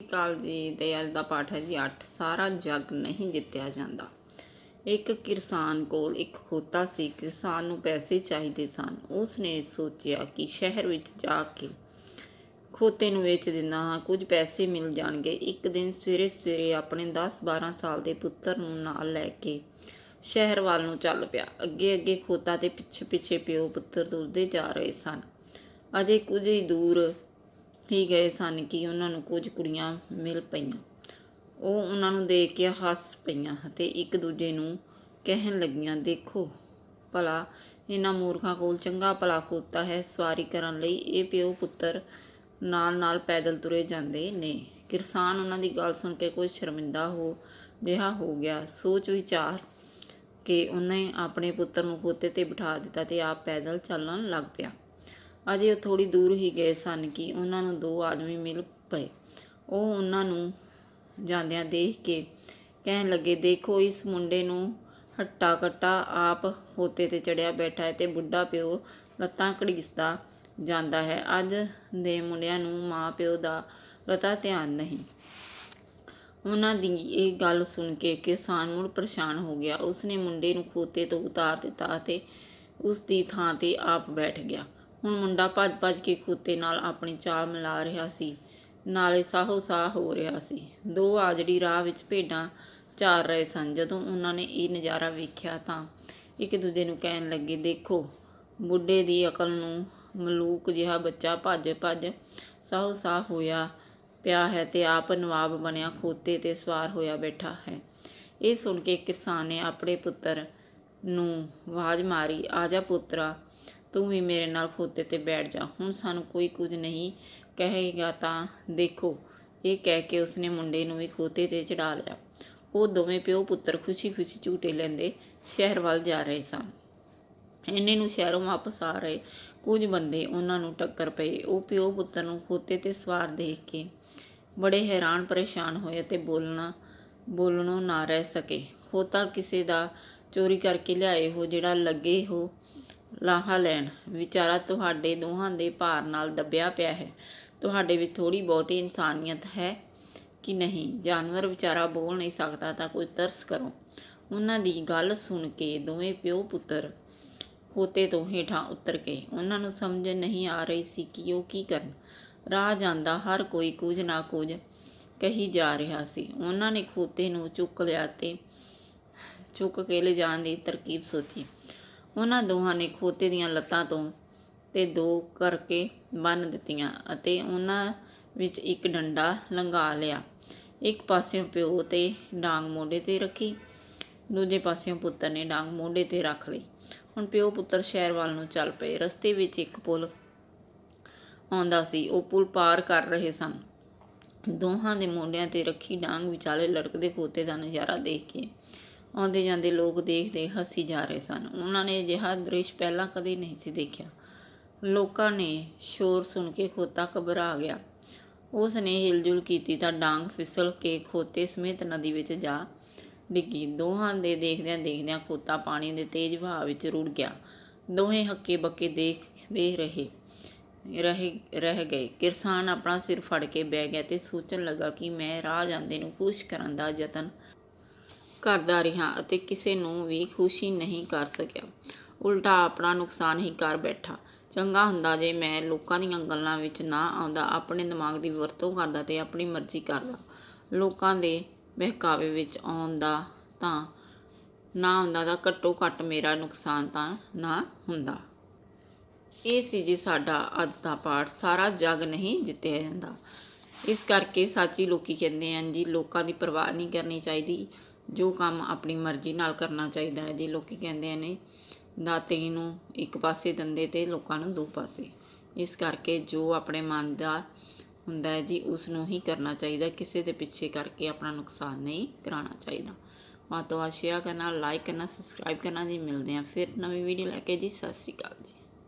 ਕਾਲ ਜੀ ਤੇ ਅੱਜ ਦਾ ਪਾਠ ਹੈ ਜੀ 8 ਸਾਰਾ ਜੱਗ ਨਹੀਂ ਜਿੱਤਿਆ ਜਾਂਦਾ। ਇੱਕ ਕਿਸਾਨ ਕੋਲ ਇੱਕ ਖੋਤਾ ਸੀ। ਕਿਸਾਨ ਨੂੰ ਪੈਸੇ ਚਾਹੀਦੇ ਸਨ। ਉਸ ਨੇ ਸੋਚਿਆ ਕਿ ਸ਼ਹਿਰ ਵਿੱਚ ਜਾ ਕੇ ਖੋਤੇ ਨੂੰ ਵੇਚ ਦਿੰਦਾ ਹਾਂ। ਕੁਝ ਪੈਸੇ ਮਿਲ ਜਾਣਗੇ। ਇੱਕ ਦਿਨ ਸਵੇਰੇ ਸਵੇਰੇ ਆਪਣੇ 10-12 ਸਾਲ ਦੇ ਪੁੱਤਰ ਨੂੰ ਨਾਲ ਲੈ ਕੇ ਸ਼ਹਿਰ ਵੱਲ ਨੂੰ ਚੱਲ ਪਿਆ। ਅੱਗੇ ਅੱਗੇ ਖੋਤਾ ਤੇ ਪਿੱਛੇ ਪਿੱਛੇ ਪਿਓ ਪੁੱਤਰ ਤੁਰਦੇ ਜਾ ਰਹੇ ਸਨ। ਅਜੇ ਕੁਝ ਹੀ ਦੂਰ ਹੀ ਗਏ ਸਨ, ਕਿ ਉਹਨਾਂ ਨੂੰ ਕੁਝ ਕੁੜੀਆਂ ਮਿਲ ਪਈਆਂ। ਉਹ ਉਹਨਾਂ ਨੂੰ ਦੇਖ ਕੇ ਹੱਸ ਪਈਆਂ ਅਤੇ ਇੱਕ ਦੂਜੇ ਨੂੰ ਕਹਿਣ ਲੱਗੀਆਂ, ਦੇਖੋ ਭਲਾ, ਇਹਨਾਂ ਮੂਰਖਾਂ ਕੋਲ ਚੰਗਾ ਭਲਾ ਖੋਤਾ ਹੈ, ਸਵਾਰੀ ਕਰਨ ਲਈ ਇਹ ਪਿਓ ਪੁੱਤਰ ਨਾਲ ਨਾਲ ਪੈਦਲ ਤੁਰੇ ਜਾਂਦੇ ਨੇ। ਕਿਸਾਨ ਉਹਨਾਂ ਦੀ ਗੱਲ ਸੁਣ ਕੇ ਕੁਝ ਸ਼ਰਮਿੰਦਾ ਹੋ ਰਿਹਾ ਹੋ ਗਿਆ। ਸੋਚ ਵਿਚਾਰ ਕਿ ਉਹਨੇ ਆਪਣੇ ਪੁੱਤਰ ਨੂੰ ਖੋਤੇ ਤੇ ਬਿਠਾ ਦਿੱਤਾ ਤੇ ਆਪ ਪੈਦਲ ਚੱਲਣ ਲੱਗ ਪਿਆ। ਅਜੇ ਉਹ ਥੋੜ੍ਹੀ ਦੂਰ ਹੀ ਗਏ ਸਨ ਕਿ ਉਹਨਾਂ ਨੂੰ ਦੋ ਆਦਮੀ ਮਿਲ ਪਏ। ਉਹ ਉਹਨਾਂ ਨੂੰ ਜਾਂਦਿਆਂ ਦੇਖ ਕੇ ਕਹਿਣ ਲੱਗੇ, ਦੇਖੋ, ਇਸ ਮੁੰਡੇ ਨੂੰ ਹੱਟਾ ਕੱਟਾ ਆਪ ਖੋਤੇ ਤੇ ਚੜਿਆ ਬੈਠਾ ਹੈ ਤੇ ਬੁੱਢਾ ਪਿਓ ਲੱਤਾਂ ਘੜੀਸਦਾ ਜਾਂਦਾ ਹੈ। ਅੱਜ ਦੇ ਮੁੰਡਿਆਂ ਨੂੰ ਮਾਂ ਪਿਓ ਦਾ ਲਤਾ ਧਿਆਨ ਨਹੀਂ। ਉਹਨਾਂ ਦੀ ਇਹ ਗੱਲ ਸੁਣ ਕੇ ਕਿਸਾਨ ਮੁੜ ਪਰੇਸ਼ਾਨ ਹੋ ਗਿਆ। ਉਸਨੇ ਮੁੰਡੇ ਨੂੰ ਖੋਤੇ ਤੋਂ ਉਤਾਰ ਦਿੱਤਾ ਅਤੇ ਉਸ ਦੀ ਥਾਂ ਤੇ ਆਪ ਬੈਠ ਗਿਆ। ਹੁਣ ਮੁੰਡਾ ਭੱਜ-ਭੱਜ ਕੇ ਖੋਤੇ ਨਾਲ ਆਪਣੀ ਚਾਲ ਮਿਲਾ ਰਿਹਾ ਸੀ। ਨਾਲੇ ਸਾਹੋ ਸਾਹ ਹੋ ਰਿਹਾ ਸੀ। ਦੋ ਆਜੜੀ ਰਾਹ ਵਿੱਚ ਭੇਡਾਂ ਚਾਰ ਰਹੇ ਸਨ। ਜਦੋਂ ਉਹਨਾਂ ਨੇ ਇਹ ਨਜ਼ਾਰਾ ਵੇਖਿਆ ਤਾਂ ਇੱਕ ਦੂਜੇ ਨੂੰ ਕਹਿਣ ਲੱਗੇ, ਦੇਖੋ, ਬੁੱਢੇ ਦੀ ਅਕਲ ਨੂੰ ਮਲੂਕ ਜਿਹਾ ਬੱਚਾ ਭੱਜ-ਭੱਜ ਸਾਹੋ ਸਾਹ ਹੋਇਆ ਪਿਆ ਹੈ ਤੇ ਆਪ ਨਵਾਬ ਬਣਿਆ, ਖੋਤੇ ਤੇ ਸਵਾਰ ਹੋਇਆ ਬੈਠਾ ਹੈ। ਇਹ ਸੁਣ ਕੇ ਕਿਸਾਨ ਨੇ ਆਪਣੇ ਪੁੱਤਰ ਨੂੰ ਆਵਾਜ਼ ਮਾਰੀ, ਆ ਜਾ ਪੁੱਤਰਾ ਤੂੰ ਵੀ ਮੇਰੇ ਨਾਲ ਖੋਤੇ ਤੇ ਬੈਠ ਜਾ। ਹੁਣ ਸਾਨੂੰ ਕੋਈ ਕੁਝ ਨਹੀਂ ਕਹੇਗਾ ਤਾਂ ਦੇਖੋ। ਇਹ ਕਹਿ ਕੇ ਉਸਨੇ ਮੁੰਡੇ ਨੂੰ ਵੀ ਖੋਤੇ ਤੇ ਚੜਾ ਲਿਆ। ਉਹ ਦੋਵੇਂ ਪਿਓ ਪੁੱਤਰ ਖੁਸ਼ੀ-ਖੁਸ਼ੀ ਝੂਟੇ ਲੈਂਦੇ ਸ਼ਹਿਰ ਵੱਲ ਜਾ ਰਹੇ ਸਨ। ਇੰਨੇ ਨੂੰ ਸ਼ਹਿਰੋਂ ਵਾਪਸ ਆ ਰਹੇ ਕੁਝ ਬੰਦੇ ਉਹਨਾਂ ਨੂੰ ਟੱਕਰ ਪਏ। ਉਹ ਪਿਓ ਪੁੱਤਰ ਨੂੰ ਖੋਤੇ ਤੇ ਸਵਾਰ ਦੇਖ ਕੇ ਬੜੇ ਹੈਰਾਨ ਪਰੇਸ਼ਾਨ ਹੋਏ ਅਤੇ ਬੋਲਣਾ, ਬੋਲਣੋਂ ਨਾ ਰਹਿ ਸਕੇ। ਖੋਤਾ ਕਿਸੇ ਦਾ ਚੋਰੀ ਕਰਕੇ ਲਿਆਏ ਹੋ, ਜਿਹੜਾ ਲੱਗੇ ਹੋ ਲਾਹਾ ਲੈਣ। ਵਿਚਾਰਾ ਤੁਹਾਡੇ ਦੋਹਾਂ ਦੇ ਭਾਰ ਨਾਲ ਦੱਬਿਆ ਪਿਆ ਹੈ। ਤੁਹਾਡੇ ਵਿੱਚ ਥੋੜੀ ਬਹੁਤੀ ਇਨਸਾਨੀਅਤ ਹੈ ਕਿ ਨਹੀਂ? ਜਾਨਵਰ ਵਿਚਾਰਾ ਬੋਲ ਨਹੀਂ ਸਕਦਾ ਤਾਂ ਕੋਈ ਤਰਸ ਕਰੋ। ਉਹਨਾਂ ਦੀ ਗੱਲ ਸੁਣ ਕੇ ਦੋਵੇਂ ਪਿਓ ਪੁੱਤਰ ਖੋਤੇ ਤੋਂ ਹੇਠਾਂ ਉਤਰ ਗਏ। ਉਹਨਾਂ ਨੂੰ ਸਮਝ ਨਹੀਂ ਆ ਰਹੀ ਸੀ ਕਿ ਉਹ ਕੀ ਕਰਨ। ਰਾਹ ਜਾਂਦਾ ਹਰ ਕੋਈ ਕੁਝ ਨਾ ਕੁਝ ਕਹੀ ਜਾ ਰਿਹਾ ਸੀ। ਉਹਨਾਂ ਨੇ ਖੋਤੇ ਨੂੰ ਚੁੱਕ ਲਿਆ ਤੇ ਚੁੱਕ ਕੇ ਲਿਜਾਣ ਦੀ ਤਰਕੀਬ ਸੋਚੀ। ਉਹਨਾਂ ਦੋਹਾਂ ਨੇ ਖੋਤੇ ਦੀਆਂ ਲੱਤਾਂ ਤੋਂ ਤੇ ਦੋ ਕਰਕੇ ਬੰਨ ਦਿੱਤੀਆਂ ਅਤੇ ਉਹਨਾਂ ਵਿੱਚ ਇੱਕ ਡੰਡਾ ਲੰਘਾ ਲਿਆ। ਇੱਕ ਪਾਸਿਓਂ ਪਿਓ ਤੇ ਡਾਂਗ ਮੋਢੇ ਤੇ ਰੱਖੀ, ਦੂਜੇ ਪਾਸਿਓਂ ਪੁੱਤਰ ਨੇ ਡਾਂਗ ਮੋਢੇ ਤੇ ਰੱਖ ਲਈ। ਹੁਣ ਪਿਓ ਪੁੱਤਰ ਸ਼ਹਿਰ ਵੱਲ ਨੂੰ ਚੱਲ ਪਏ। ਰਸਤੇ ਵਿੱਚ ਇੱਕ ਪੁਲ ਆਉਂਦਾ ਸੀ। ਉਹ ਪੁਲ ਪਾਰ ਕਰ ਰਹੇ ਸਨ। ਦੋਹਾਂ ਦੇ ਮੋਢਿਆਂ ਤੇ ਰੱਖੀ ਡਾਂਗ ਵਿਚਾਲੇ ਲੜਕਦੇ ਖੋਤੇ ਦਾ ਨਜ਼ਾਰਾ ਦੇਖ ਕੇ ਆਉਂਦੇ ਜਾਂਦੇ ਲੋਕ ਦੇਖਦੇ ਹੱਸੀ ਜਾ ਰਹੇ ਸਨ। ਉਹਨਾਂ ਨੇ ਅਜਿਹਾ ਦ੍ਰਿਸ਼ ਪਹਿਲਾਂ ਕਦੇ ਨਹੀਂ ਸੀ ਦੇਖਿਆ। ਲੋਕਾਂ ਨੇ ਸ਼ੋਰ ਸੁਣ ਕੇ ਖੋਤਾ ਘਬਰਾ ਗਿਆ। ਉਸ ਨੇ ਹਿਲਜੁਲ ਕੀਤੀ ਤਾਂ ਡਾਂਗ ਫਿਸਲ ਕੇ ਖੋਤੇ ਸਮੇਤ ਨਦੀ ਵਿੱਚ ਜਾ ਡਿੱਗੀ। ਦੋਹਾਂ ਦੇ ਦੇਖਦਿਆਂ ਦੇਖਦਿਆਂ ਖੋਤਾ ਪਾਣੀ ਦੇ ਤੇਜ਼ ਵਹਾਅ ਵਿੱਚ ਰੁੜ ਗਿਆ। ਦੋਹੇ ਹੱਕੇ ਬੱਕੇ ਦੇਖਦੇ ਰਹੇ ਰਹੇ, ਰਹਿ ਗਏ। ਕਿਰਸਾਨ ਆਪਣਾ ਸਿਰ ਫੜ ਕੇ ਬਹਿ ਗਿਆ ਤੇ ਸੋਚਣ ਲੱਗਾ ਕਿ ਮੈਂ ਰਾਹ ਜਾਂਦੇ ਨੂੰ ਖੁਸ਼ ਕਰਨ ਦਾ ਯਤਨ ਕਰਦਾ ਰਿਹਾ ਅਤੇ ਕਿਸੇ ਨੂੰ ਵੀ ਖੁਸ਼ੀ ਨਹੀਂ ਕਰ ਸਕਿਆ। ਉਲਟਾ ਆਪਣਾ ਨੁਕਸਾਨ ਹੀ ਕਰ ਬੈਠਾ। ਚੰਗਾ ਹੁੰਦਾ ਜੇ ਮੈਂ ਲੋਕਾਂ ਦੀਆਂ ਗੱਲਾਂ ਵਿੱਚ ਨਾ ਆਉਂਦਾ, ਆਪਣੇ ਦਿਮਾਗ ਦੀ ਵਰਤੋਂ ਕਰਦਾ ਤੇ ਆਪਣੀ ਮਰਜ਼ੀ ਕਰਦਾ। ਲੋਕਾਂ ਦੇ ਬਹਿਕਾਵੇ ਵਿੱਚ ਆਉਣ ਦਾ ਤਾਂ ਨਾ ਹੁੰਦਾ ਤਾਂ ਘੱਟੋ ਘੱਟ ਮੇਰਾ ਨੁਕਸਾਨ ਤਾਂ ਨਾ ਹੁੰਦਾ। ਇਹ ਸੀ ਜੀ ਸਾਡਾ ਅੱਜ ਦਾ ਪਾਠ। ਸਾਰਾ ਜੱਗ ਨਹੀਂ ਜਿੱਤਿਆ ਜਾਂਦਾ। ਇਸ ਕਰਕੇ ਸਾਚੀ ਲੋਕੀ ਕਹਿੰਦੇ ਹਨ ਜੀ, ਲੋਕਾਂ ਦੀ ਪਰਵਾਹ ਨਹੀਂ ਕਰਨੀ ਚਾਹੀਦੀ। ਜੋ ਕੰਮ ਆਪਣੀ ਮਰਜ਼ੀ ਨਾਲ ਕਰਨਾ ਚਾਹੀਦਾ ਹੈ, ਜੇ ਲੋਕੀ ਕਹਿੰਦੇ ਨੇ ਦਾਤਰੀ ਨੂੰ ਇੱਕ ਪਾਸੇ, ਦੰਦੇ ਤੇ ਲੋਕਾਂ ਨੂੰ ਦੋ ਪਾਸੇ। ਇਸ ਕਰਕੇ ਜੋ ਆਪਣੇ ਮਨ ਦਾ ਹੁੰਦਾ ਹੈ ਜੀ ਉਸ ਨੂੰ ਹੀ ਕਰਨਾ ਚਾਹੀਦਾ ਕਿਸੇ ਦੇ ਪਿੱਛੇ ਕਰਕੇ ਆਪਣਾ ਨੁਕਸਾਨ ਨਹੀਂ ਕਰਾਉਣਾ ਚਾਹੀਦਾ। ਵੱਧ ਤੋਂ ਵੱਧ ਸ਼ੇਅਰ ਕਰਨਾ ਲਾਈਕ ਕਰਨਾ ਸਬਸਕ੍ਰਾਈਬ ਕਰਨਾ ਜੀ। ਮਿਲਦੇ ਹਾਂ ਫਿਰ ਨਵੀਂ ਵੀਡੀਓ ਲੈ ਕੇ ਜੀ। ਸਤਿ ਸ਼੍ਰੀ ਅਕਾਲ ਜੀ।